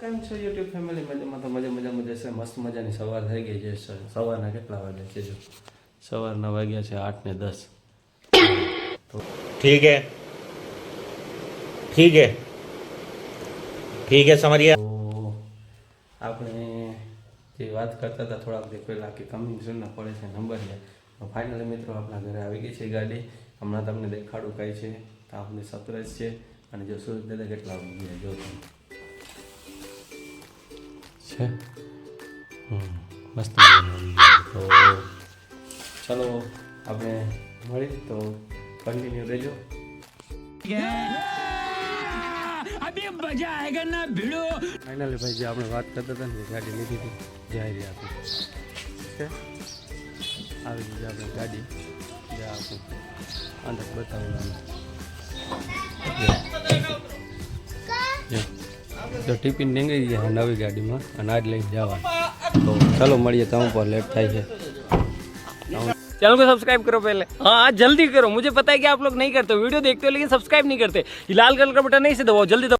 કેમ છે YouTube family મજામાં તો મજા મજામાં જશે મસ્ત મજાની સવાર થઈ ગઈ છે. સવારના કેટલા વાગે છે જો? સવારના વાગ્યા છે આઠ ને દસ. ઠીક હે. ઠીક હે. ઠીક હે સમરિયા. આપણે જે વાત કરતા હતા થોડાક દિવસ પહેલાં કે કમિંગ સૂનના પડે છે નંબર છે ફાઇનલી મિત્રો આપણા ઘરે આવી ગઈ છે ગાડી. હમણાં તમને દેખાડું કઈ છે. તો આપણે સરપ્રાઈઝ છે. અને જો સુરત દાદા કેટલા વાગ્યા જો છે? મસ્ત. તો ચાલો આપણે મળી તો કન્ટિન્યુ રહેજો. ફાઇનલી ભાઈ જે આપણે વાત કરતા હતા ને ગાડી લીધી હતી જાય રહી આપી આવી રીતે આપણે ગાડી જે આપું અંદર બતાવવાનું તો ટિફિન નીકળી ગયા નવી ગાડીમાં અને આજ લઈને જવાનું તો ચાલો મળીએ તમે પર લેટ થાય છે चैनल को सब्सक्राइब करो पहले हाँ जल्दी करो मुझे पता है कि आप लोग नहीं करते वीडियो देखते हो लेकिन सब्सक्राइब नहीं करते ये लाल कलर का बटन नहीं से दबाओ जल्दी दबाओ